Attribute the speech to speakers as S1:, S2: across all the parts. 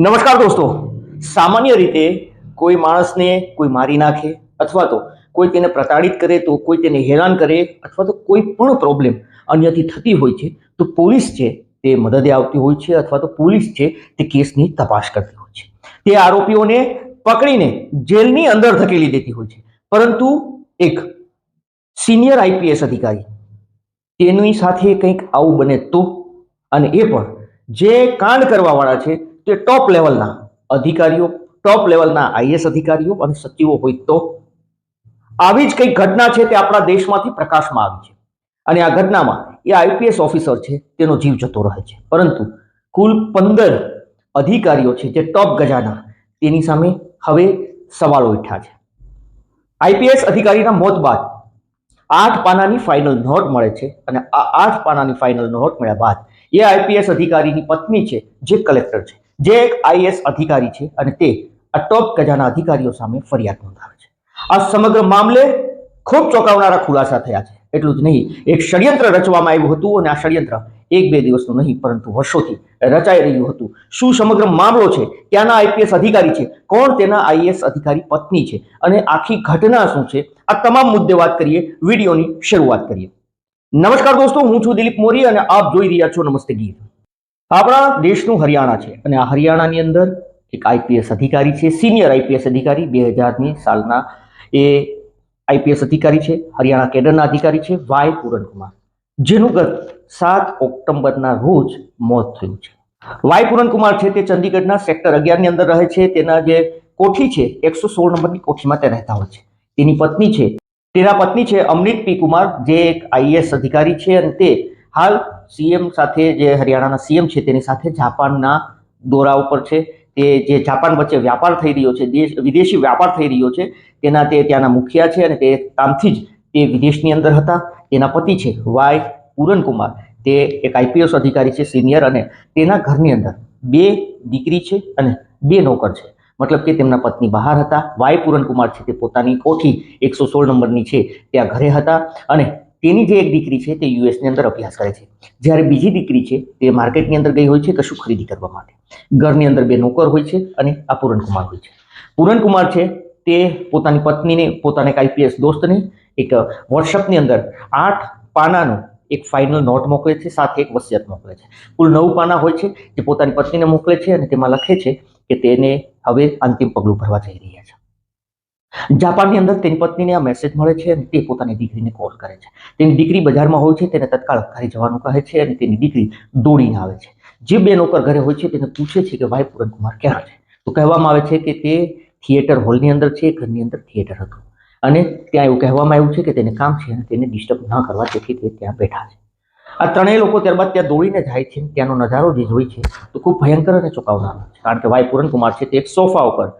S1: નમસ્કાર દોસ્તો. સામાન્ય રીતે કોઈ માણસને કોઈ મારી નાખે અથવા તો કોઈ તેને પ્રતાડિત કરે તો કોઈ તેને હેરાન કરે અથવા તો કોઈ પણ પ્રોબ્લેમ અન્યથી થતી હોય છે, તો પોલીસ છે તે મદદે આવતી હોય છે અથવા તો પોલીસ છે તે કેસની તપાસ કરતી હોય છે. તે આરોપીઓને પકડીને જેલની અંદર ધકેલી દેતી હોય છે. પરંતુ એક સિનિયર આઈપીએસ અધિકારી તેની સાથે કંઈક આવું બને તો અને એ પણ જે કાંડ કરવાવાળા છે તે ટોપ લેવલના અધિકારીઓ ટોપ લેવલના આઈએસ અધિકારીઓ અને સચિવો હોય તો આવી જ કંઈક ઘટના છે તે આપણા દેશમાંથી પ્રકાશમાં આવી છે. અને આ ઘટનામાં એ આઈપીએસ ઓફિસર છે, તેનો જીવ જતો રહે છે. પરંતુ કુલ પંદર અધિકારીઓ છે જે ટોપ ગજાના, તેની સામે હવે સવાલો ઉઠ્યા છે. આઈપીએસ અધિકારીના મોત બાદ આઠ પાનાની ફાઇનલ નોટ મળે છે અને આ આઠ પાનાની ફાઇનલ નોટ મળ્યા બાદ એ આઈપીએસ અધિકારીની પત્ની છે જે કલેક્ટર છે. જે એક આઈએસ અધિકારી છે અને તે આ ટોપ ગજાના અધિકારીઓ સામે ફરિયાદ નોંધાવે છે. આ સમગ્ર મામલે ખૂબ ચોંકાવનારા ખુલાસા થયા છે. એટલું જ નહીં, એક ષડયંત્ર રચવામાં આવ્યું હતું અને આ ષડયંત્ર એક બે દિવસનું નહીં, પરંતુ વર્ષોથી રચાઈ રહ્યું હતું. શું સમગ્ર મામલો છે? ક્યાંના આઈપીએસ અધિકારી છે? કોણ તેના આઈએસ અધિકારી પત્ની છે? અને આખી ઘટના શું છે? આ તમામ મુદ્દે વાત કરીએ, વિડીયોની શરૂઆત કરીએ. નમસ્કાર દોસ્તો, હું છું દિલીપ મોરી અને આપ જોઈ રહ્યા છો નમસ્તે ગીર આપણા દેશનું હરિયાણા છે અને આ હરિયાણાની અંદર એક આઈપીએસ અધિકારી છે, સિનિયર આઈપીએસ અધિકારી બે હજારની સાલના એ આઈપીએસ અધિકારી છે, હરિયાણા કેડરના અધિકારી છે, વાય પૂરણકુમાર જેનું ગત સાત ઓક્ટોબરના રોજ મોત થયું છે. વાય પૂરણકુમાર છે તે ચંદીગઢના સેક્ટર અગિયારની અંદર રહે છે, તેના જે કોઠી છે, એકસો સોળ નંબરની કોઠીમાં તે રહેતા હોય છે. તેની પત્ની છે, તેના પત્ની છે અમૃત પી કુમાર, જે એક આઈએએસ અધિકારી છે અને તે હાલ સીએમ સાથે જે હરિયાણાના સીએમ છે, તેની સાથે જાપાનના દોરા ઉપર છે. તે જે જાપાન વચ્ચે વ્યાપાર થઈ રહ્યો છે, દેશ, વિદેશી વ્યાપાર થઈ રહ્યો છે, તેના તે ત્યાંના મુખિયા છે અને તે કામથી જ તે વિદેશની અંદર હતા. તેના પતિ છે, વાય પૂરનકુમાર. તે એક આઈપીએસ અધિકારી છે, સિનિયર અને તેના ઘરની અંદર બે દીકરી છે અને બે નોકર છે. મતલબ કે તેમના પત્ની બહાર હતા. વાય પૂરનકુમાર છે, તે પોતાની કોઠી એકસો સોળ નંબરની છે, ત્યાં ઘરે હતા અને તેની જે એક દીકરી છે તે યુએસની અંદર અભ્યાસ કરે છે. જ્યારે બીજી દીકરી છે તે માર્કેટની અંદર ગઈ હોય છે કશું ખરીદી કરવા માટે. ઘરની અંદર બે નોકર હોય છે અને આ પૂરણકુમાર હોય છે. પૂરણકુમાર છે તે પોતાની પત્નીને, પોતાના એક આઈપીએસ દોસ્તને એક વોટ્સઅપની અંદર આઠ પાનાનો એક ફાઇનલ નોટ મોકલે છે, સાથે એક વસિયત મોકલે છે. કુલ નવ પાના હોય છે જે પોતાની પત્નીને મોકલે છે અને તેમાં લખે છે કે તેને હવે અંતિમ પગલું ભરવા જઈ રહ્યા છે. જાપાનની અંદર તેની પત્નીને આ મેસેજ મળે છે અને તે પોતાની દીકરીને કોલ કરે છે. તેની દીકરી બજારમાં હોય છે, તેને તત્કાળ ઘરે જવાનું કહે છે અને તેની દીકરી દોડીને આવે છે. જે બે નોકર ઘરે હોય છે, તેને પૂછે છે કે, ભાઈ, પૂરનકુમાર ક્યાં છે? તો કહેવામાં આવે છે કે તે થિયેટર હોલની અંદર છે, ઘરની અંદર થિયેટર હતું. અને ત્યાં એવું કહેવામાં આવ્યું છે કે તેને કામ છે અને તેને ડિસ્ટર્બ ન કરવા તેથી તે ત્યાં બેઠા છે. આ ત્રણેય લોકો ત્યારબાદ ત્યાં દોડીને જાય છે ત્યાંનો નજારો જે જોઈ છે, તો ખૂબ ભયંકર અને ચોંકાવનારો છે. કારણ કે, ભાઈ, પૂરનકુમાર છે, તે એક સોફા ઉપર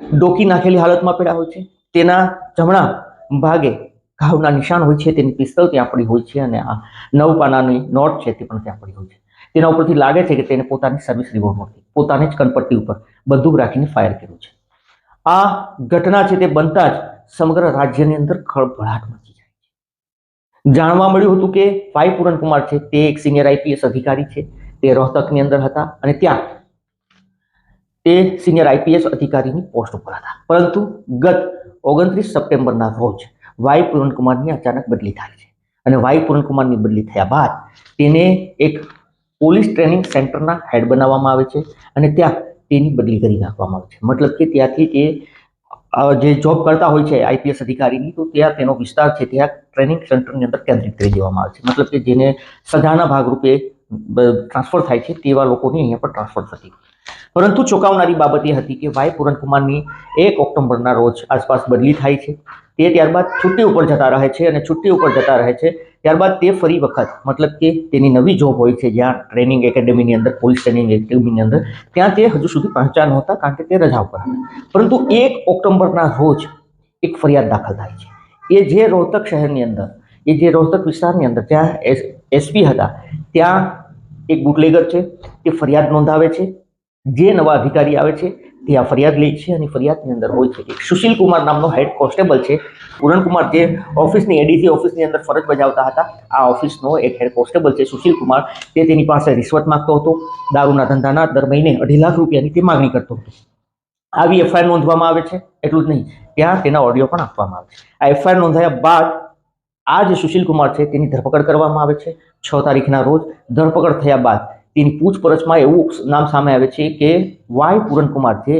S1: ડોકી નાખેલી હાલતમાં પડ્યા હોય છે. તેના જમણા ભાગે ઘાવના નિશાન હોય છે. તેની પિસ્તલ ત્યાં પડી હોય છે અને આ નવ પાનાની નોટ છે તે પણ ત્યાં પડી હોય છે. તેના ઉપરથી લાગે છે કે તેને પોતાની સર્વિસ રિવોલ્વરથી પોતાની જ કનપટ્ટી ઉપર બંદૂક રાખીને ફાયર કર્યું છે. આ ઘટના છે તે બનતા જ સમગ્ર રાજ્યની અંદર ખળભળાટ મચી જાય છે. જાણવા મળ્યું હતું કે ભાઈ પૂરણકુમાર છે. તે એક સિનિયર આઈપીએસ અધિકારી છે. તે રોહતકની અંદર હતા અને ત્યાં તે સિનિયર આઈપીએસ અધિકારીની પોસ્ટ ઉપર હતા. પરંતુ ગત ઓગણત્રીસ સપ્ટેમ્બરના રોજ વાય પૂરણકુમારની અચાનક બદલી થાય છે. અને વાય પૂરણકુમારની બદલી થયા બાદ તેને એક પોલીસ ટ્રેનિંગ સેન્ટરના હેડ બનાવવામાં આવે છે અને ત્યાં તેની બદલી કરી નાખવામાં આવે છે. મતલબ કે ત્યાંથી તે જે જોબ કરતા હોય છે આઈપીએસ અધિકારીની, તો ત્યાં તેનો વિસ્તાર છે, ત્યાં ટ્રેનિંગ સેન્ટરની અંદર કેન્દ્રિત કરી દેવામાં આવે છે. મતલબ કે જેને સજાના ભાગરૂપે ટ્રાન્સફર થાય છે, તેવા લોકોની અહીંયા પર ટ્રાન્સફર થતી. પરંતુ ચોંકાવનારી બાબત એ હતી કે વાય પૂરણકુમારની એક ઓક્ટોબરના રોજ આસપાસ બદલી થાય છે. તે ત્યારબાદ છુટ્ટી ઉપર જતા રહે છે અને છુટ્ટી ઉપર જતા રહે છે. ત્યારબાદ તે ફરી વખત, મતલબ કે તેની નવી જોબ હોય છે, જ્યાં ટ્રેનિંગ એકેડેમીની અંદર પોલીસ ટ્રેનિંગ એકેડેમીની અંદર, ત્યાં તે હજુ સુધી પહોંચ્યા નહોતા કારણ કે તે રજા ઉપર હતા. પરંતુ એક ઓક્ટોબરના રોજ એક ફરિયાદ દાખલ થાય છે. એ જે રોહતક શહેરની અંદર, એ જે રોહતક વિસ્તારની અંદર ત્યાં એસપી હતા, ત્યાં એક બુટલેગર છે, તે ફરિયાદ નોંધાવે છે. જે નવા અધિકારી આવે છે, તે આ ફરિયાદ લે છે અને ફરિયાદની અંદર હોય છે. કે સુશીલ કુમાર નામનો હેડ કોન્સ્ટેબલ છે. પૂરણકુમાર જે ઓફિસની, એડીસી ઓફિસની અંદર ફરજ બજાવતા હતા, આ ઓફિસનો એક હેડ કોન્સ્ટેબલ છે, સુશીલ કુમાર. તે તેની પાસે રિશ્વત માંગતો હતો. દારૂના ધંધાના દર મહિને અઢી લાખ રૂપિયાની તે માગણી કરતો હતો. આવી એફઆઈઆર નોંધવામાં આવે છે? એટલું જ નહીં. ત્યાં તેના ઓડિયો પણ આપવામાં આવે છે. આ એફઆઈઆર નોંધાયા બાદ આ જે સુશીલ કુમાર છે, તેની ધરપકડ કરવામાં આવે છે. છ તારીખના રોજ ધરપકડ થયા બાદ તેની પૂછપરછમાં એવું નામ સામે આવે છે કે વાય પૂરણકુમાર જે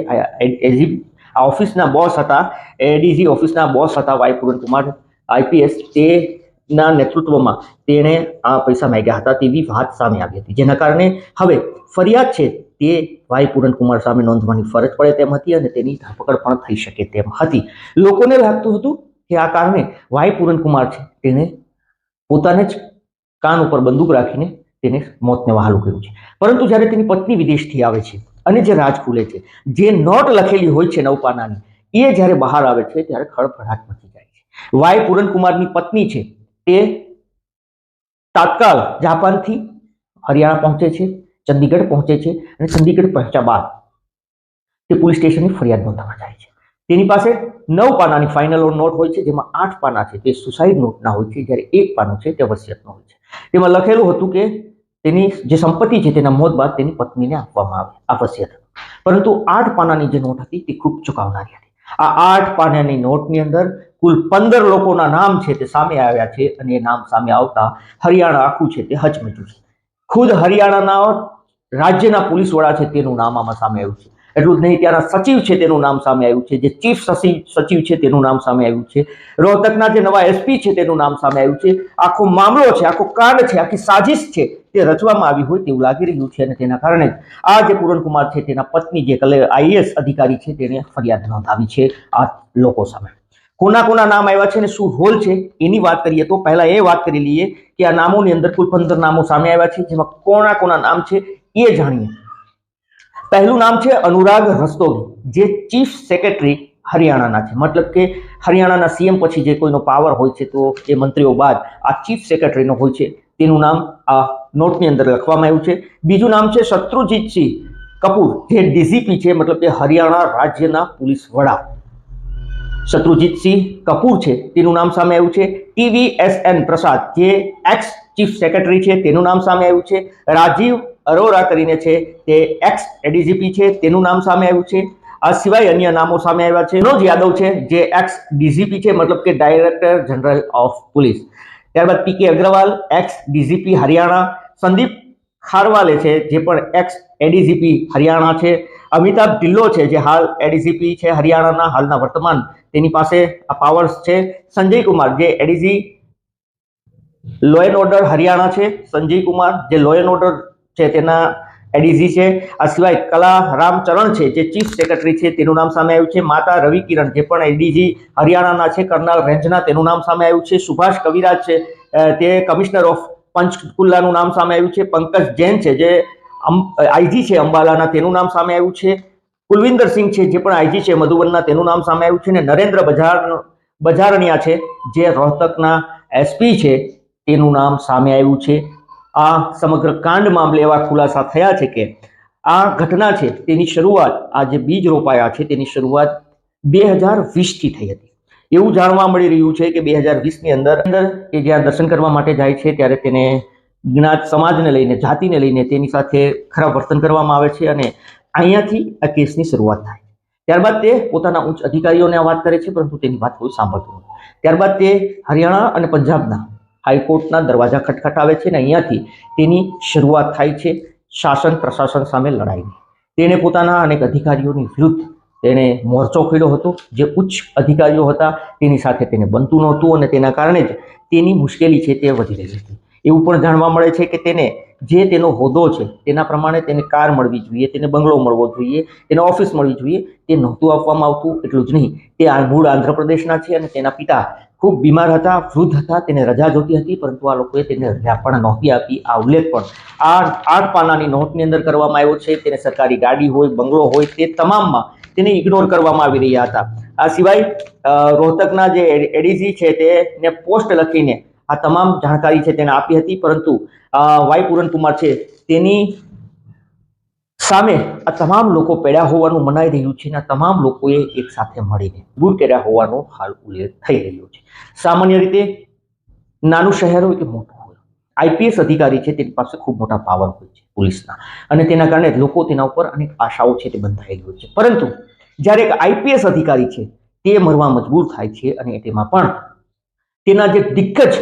S1: એજી આ ઓફિસના બોસ હતા એડીજી ઓફિસના બોસ હતા વાય પૂરણકુમાર આઈપીએસ તેના નેતૃત્વમાં તેણે આ પૈસા માંગ્યા હતા તેવી વાત સામે આવી હતી. જેના કારણે હવે ફરિયાદ છે તે વાય પૂરણકુમાર સામે નોંધવાની ફરજ પડે તેમ હતી અને તેની ધરપકડ પણ થઈ શકે તેમ હતી. લોકોને લાગતું હતું કે આ કારણે વાય પૂરણકુમાર છે તેને પોતાને જ કાન ઉપર બંદૂક રાખીને તેને મોતને વહાલું કર્યું છે. પરંતુ જ્યારે તેની પત્ની વિદેશથી આવે છે અને જે રાજ ખુલે છે, જે નોટ લખેલી હોય છે નવપાનાની, એ જ્યારે બહાર આવે છે ત્યારે ખળભળાટ મચી જાય છે. વાય પૂરણકુમારની પત્ની છે તે તાત્કાલ જાપાનથી હરિયાણા પહોંચે છે, ચંદીગઢ પહોંચે છે અને ચંદીગઢ પહોંચ્યા બાદ તે પોલીસ સ્ટેશનની ફરિયાદ નોંધવા જાય છે. તેની પાસે નવ પાનાની ફાઇનલ નોટ હોય છે, જેમાં આઠ પાના છે. તે સુસાઇડ નોટના હોય છે, જ્યારે એક પાનું છે તે વસિયતનું હોય છે. તેમાં લખેલું હતું કે તેની જે સંપત્તિ છે તેના મોત બાદ તેની પત્નીને આપવામાં આવે આ પરંતુ આઠ પાનાની જે નોટ હતી તે ખૂબ ચુકાવનારી હતી. આ આઠ પાનાની નોટની અંદર કુલ પંદર લોકોના નામ છે તે સામે આવ્યા છે અને એ નામ સામે આવતા હરિયાણા આખું છે તે હચમચું છે. ખુદ હરિયાણાના રાજ્યના પોલીસ વડા છે તેનું નામ આમાં સામે આવ્યું છે. એટલું જ નહીં, ત્યાંના સચિવ છે તેનું નામ સામે આવ્યું છે. જે ચીફ સચિવ સચિવ છે તેનું નામ સામે આવ્યું છે. રોહતકના જે નવા એસપી છે તેનું નામ સામે આવ્યું છે. આખો મામલો છે, આખો કાંડ છે, આખી સાજિશ છે તે રચવામાં આવી હોય તેવું લાગી રહ્યું છે અને તેના કારણે આ જે પૂરણકુમાર છે તેના પત્ની જે કલે આઈએસ અધિકારી છે તેને ફરિયાદ નોંધાવી છે આ લોકો સામે. કોના કોના નામ આવ્યા છે અને શું રોલ છે એની વાત કરીએ તો પહેલા એ વાત કરી લઈએ કે આ નામોની અંદર કુલ પંદર નામો સામે આવ્યા છે જેમાં કોના કોના નામ છે એ જાણીએ. પહેલું નામ છે અનુરાગ રસ્તોગી, જે ચીફ સેક્રેટરી હરિયાણાના છે. મતલબ કે હરિયાણાના સીએમ પછી જે કોઈનો પાવર હોય છે તો એ મંત્રીઓ બાદ આ ચીફ સેક્રેટરીનો હોય છે. તેનું નામ આ નોટની અંદર લખવામાં આવ્યું છે. બીજું નામ છે શત્રુજીતસિંહ કપૂર. જે ડીજીપી છે, મતલબ કે હરિયાણા રાજ્યના પોલીસ વડા. શત્રુજીતસિંહ કપૂર છે, તેનું નામ સામે આવ્યું છે. ટીવી એસ એન પ્રસાદ, જે એક્સ ચીફ સેક્રેટરી છે, તેનું નામ સામે આવ્યું છે. રાજીવ અરોરા કરીને છે, તે એક્સ એડીજીપી છે, તેનું નામ સામે આવ્યું છે. આ સિવાય અન્ય નામો સામે આવ્યા છે. મનોજ યાદવ છે, જે એક્સ ડીજીપી છે, મતલબ કે ડાયરેક્ટર જનરલ ઓફ પોલીસ. ત્યારબાદ P K Agrawal, ex DGP Haryana. Sandeep Kharwale છે, જે પણ એક્સ એડીજીપી હરિયાણા છે. અમિતાભ ઢિલ્લો છે, જે હાલ એડીજીપી છે, હરિયાણાના હાલના વર્તમાન. તેની પાસે આ પાવર્સ છે. સંજય કુમાર, જે ADG law and order Haryana છે. સંજય કુમાર, જે લો એન્ડ ઓર્ડર છે, તેના એડીજી છે. આ સિવાય કલા રામચરણ છે, જે ચીફ સેક્રેટરી છે, તેનું નામ સામે આવ્યું છે. માતા રવિ કિરણ, જે પણ એડીજી હરિયાણાના છે. કર્નલ રેન્જના, તેનું નામ સામે આવ્યું છે. સુભાષ કવિરાજ છે તે કમિશનર ઓફ પંચકુલાનું નામ સામે આવ્યું છે. પંકજ જૈન છે જે આઈજી છે અંબાલાના, તેનું નામ સામે આવ્યું છે. કુલવિંદર સિંહ છે જે પણ આઈજી છે, મધુબનના, તેનું નામ સામે આવ્યું છે. અને નરેન્દ્ર બજાર, બજારણિયા છે જે રોહતકના એસપી છે, તેનું નામ સામે આવ્યું છે. આ સમગ્ર કાંડ મામલે એવા ખુલાસા થયા છે કે આ ઘટના છે, તેની શરૂઆત આ જે બીજ રોપાયા છે, તેની શરૂઆત બે હજાર વીસથી થઈ હતી. એવું જાણવા મળી રહ્યું છે કે બે હજાર અંદર અંદર એ જ્યાં દર્શન કરવા માટે જાય છે, ત્યારે તેને જ્ઞાત સમાજને લઈને, જાતિને લઈને તેની સાથે ખરાબ વર્તન કરવામાં આવે છે અને અહીંયાથી આ કેસની શરૂઆત થાય ત્યારબાદ તે પોતાના ઉચ્ચ અધિકારીઓને આ વાત કરે છે, પરંતુ તેની વાત કોઈ સાંભળતું નથી. ત્યારબાદ તે હરિયાણા અને પંજાબના હાઈકોર્ટના દરવાજા ખટખટાવે છે અને અહીંયાથી તેની શરૂઆત થાય છે શાસન પ્રશાસન સામે લડાઈની. તેણે પોતાના અનેક અધિકારીઓની વિરુદ્ધ તેણે મોરચો ખેડ્યો હતો. જે ઉચ્ચ અધિકારીઓ હતા, તેની સાથે તેને બનતું નહોતું અને તેના કારણે જ તેની મુશ્કેલી છે તે વધી રહી હતી એવું પણ જાણવા મળે છે કે તેને જે તેનો હોદ્દો છે, તેના પ્રમાણે તેને કાર મળવી જોઈએ, તેને બંગલો મળવો જોઈએ, તેને ઓફિસ મળવી જોઈએ, તે નહોતું આપવામાં આવતું એટલું જ નહીં. તે મૂળ આંધ્રપ્રદેશના છે અને તેના પિતા ખૂબ બીમાર હતા, વૃદ્ધ હતા, તેને રજા જોતી હતી, પરંતુ આ લોકોએ તેને રજા પણ નહોતી આપી. આ ઉલ્લેખ પણ આ આઠ પાનાની નોટની અંદર કરવામાં આવ્યો છે. તેને સરકારી ગાડી હોય, બંગલો હોય, તે તમામમાં તેને ઇગ્નોર કરવામાં આવી રહ્યા હતા. આ સિવાય રોહતકના જે એડીજી છે તેને પોસ્ટ લખીને આ તમામ જાણકારી છે તેને આપી હતી, પરંતુ વાય પૂરણકુમાર છે તેની સામે આ તમામ લોકો પડ્યા હોવાનું મનાઈ રહ્યું છે અને તમામ લોકોએ એક સાથે મળીને દૂર કર્યા હોવાનો હાલ ઉલ્લેખ થઈ રહ્યો છે. સામાન્ય રીતે, નાનું શહેર હોય કે મોટું. આઈપીએસ અધિકારી છે તેની પાસે ખૂબ મોટા પાવર હોય છે પોલીસના. અને તેના કારણે લોકો તેના ઉપર અનેક આશાઓ છે તે બંધાયેલી હોય છે. પરંતુ જ્યારે એક આઈપીએસ અધિકારી છે તે મરવા મજબૂર થાય છે અને તેમાં પણ તેના જે દિગ્ગજ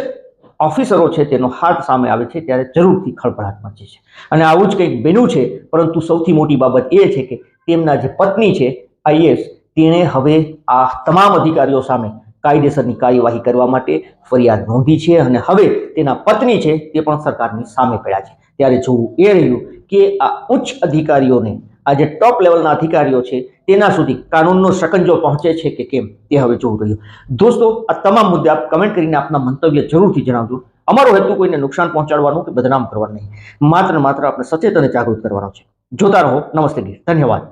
S1: ઓફિસરો છે તેનો હાથ સામે આવે છે ત્યારે જરૂરથી ખળભળાટ મચે છે. અને આવું જ કંઈક બન્યું છે, પરંતુ સૌથી મોટી બાબત એ છે કે તેમના જે પત્ની છે, આઈએસ, તેણે હવે આ તમામ અધિકારીઓ સામે કાયદેસરની કાર્યવાહી કરવા માટે ફરિયાદ નોંધી છે અને હવે તેના પત્ની છે તે પણ સરકારની સામે પડ્યા છે. ત્યારે જોવું એ રહ્યું કે આ ઉચ્ચ અધિકારીઓને, આ જે ટોપ લેવલના અધિકારીઓ છે, તેના સુધી કાનૂનનો શકંજો પહોંચે છે કે કેમ તે હવે જોવું રહ્યું. દોસ્તો, આ તમામ મુદ્દે આપ કમેન્ટ કરીને આપના મંતવ્ય જરૂરથી જણાવજો. અમારો હેતુ કોઈને નુકસાન પહોંચાડવાનું કે બદનામ કરવાનું નહીં. માત્ર માત્ર આપણે સચેત અને જાગૃત કરવાનો છે. જોતા રહો. નમસ્તે ગીર. ધન્યવાદ.